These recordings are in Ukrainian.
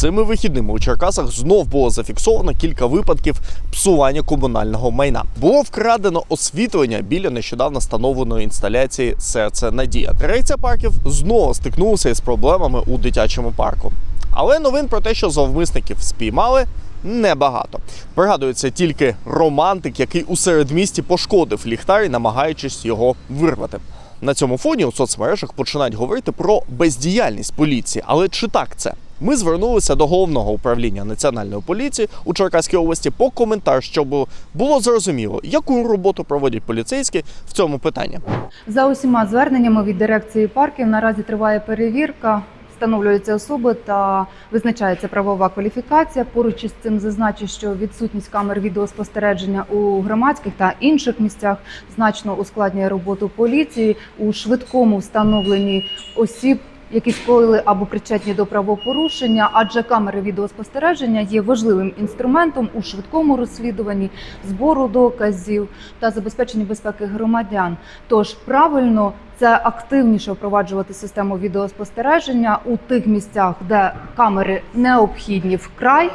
Цими вихідними у Черкасах знов було зафіксовано кілька випадків псування комунального майна. Було вкрадено освітлення біля нещодавно встановленої інсталяції Серце Надія. Дирекція парків знову стикнулася із проблемами у дитячому парку. Але новин про те, що зловмисників спіймали. Небагато пригадується тільки романтик, який у середмісті пошкодив ліхтар, намагаючись його вирвати. На цьому фоні у соцмережах починають говорити про бездіяльність поліції. Але чи так це? Ми звернулися до головного управління національної поліції у Черкаській області по коментар, щоб було зрозуміло, яку роботу проводять поліцейські в цьому питанні. За усіма зверненнями від дирекції парків наразі триває перевірка. Встановлюються особи та визначається правова кваліфікація. Поруч із цим зазначу, що відсутність камер відеоспостереження у громадських та інших місцях значно ускладнює роботу поліції у швидкому встановленні осіб, які скоїли або причетні до правопорушення, адже камери відеоспостереження є важливим інструментом у швидкому розслідуванні збору доказів та забезпеченні безпеки громадян. Тож правильно це активніше впроваджувати систему відеоспостереження у тих місцях, де камери необхідні вкрай,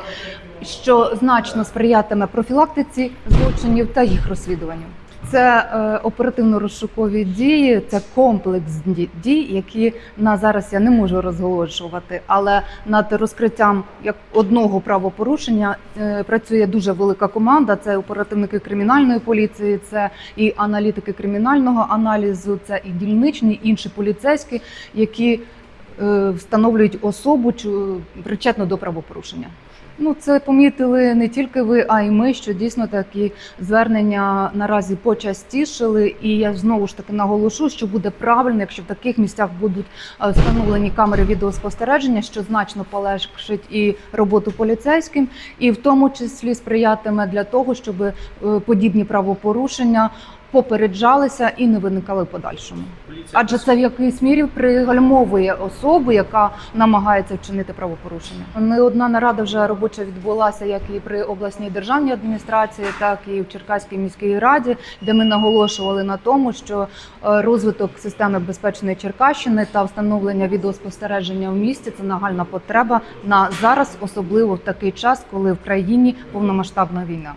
що значно сприятиме профілактиці злочинів та їх розслідуванню. Це е, оперативно-розшукові дії, це комплекс ді- дій, які на зараз я не можу розголошувати. Але над розкриттям як одного правопорушення е, працює дуже велика команда. Це оперативники кримінальної поліції, це і аналітики кримінального аналізу, це і дільничні, інші поліцейські, які встановлюють особу причетну до правопорушення. Ну, це помітили не тільки ви, а й ми, що дійсно такі звернення наразі почастішили. І я знову ж таки наголошу, що буде правильно, якщо в таких місцях будуть е, встановлені камери відеоспостереження, що значно полегшить і роботу поліцейським, і в тому числі сприятиме для того, щоб е, подібні правопорушення попереджалися і не виникали в подальшому. Адже це в якійсь мірі пригальмовує особу, яка намагається вчинити правопорушення. Не одна нарада вже робоча відбулася як і при обласній державній адміністрації, так і в Черкаській міській раді, де ми наголошували на тому, що е, розвиток системи безпечної Черкащини та встановлення відеоспостереження в місті це нагальна потреба на зараз, особливо в такий час, коли в країні повномасштабна війна.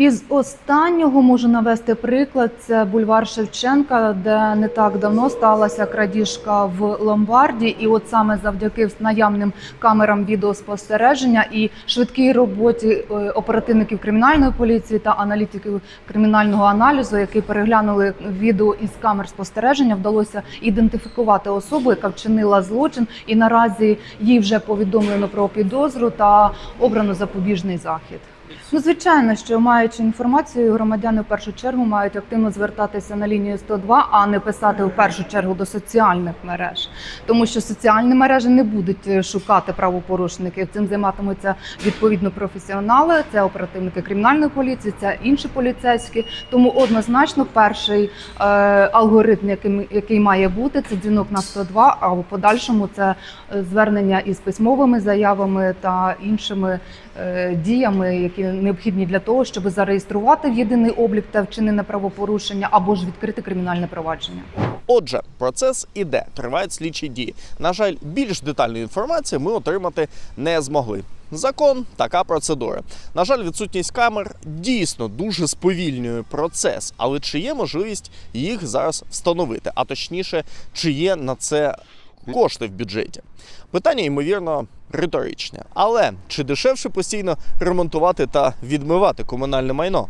Із останнього можу навести приклад. Це бульвар Шевченка, де не так давно сталася крадіжка в ломбарді, і от саме завдяки наявним камерам відеоспостереження і швидкій роботі е, оперативників кримінальної поліції та аналітиків кримінального аналізу, які переглянули відео із камер спостереження, вдалося ідентифікувати особу, яка вчинила злочин, і наразі їй вже повідомлено про підозру та обрано запобіжний захід. Ну, звичайно, що маючи інформацію, громадяни в першу чергу мають активно звертатися на лінію 102, а не писати в першу чергу до соціальних мереж, тому що соціальні мережі не будуть е, шукати правопорушників. Цим займатимуться відповідно професіонали. Це оперативники кримінальної поліції, це інші поліцейські. Тому однозначно перший е, алгоритм, який, який має бути, це дзвінок на 102, а в подальшому це е, звернення із письмовими заявами та іншими е, діями, які необхідні для того, щоб зареєструвати в єдиний облік та вчинене правопорушення або ж відкрити кримінальне провадження. Отже, процес іде, тривають слідчі дії. На жаль, більш детальної інформації ми отримати не змогли. Закон така процедура. На жаль, відсутність камер дійсно дуже сповільнює процес, але чи є можливість їх зараз встановити? А точніше, чи є на це кошти в бюджеті? Питання, ймовірно, риторичне. Але чи дешевше постійно ремонтувати та відмивати комунальне майно?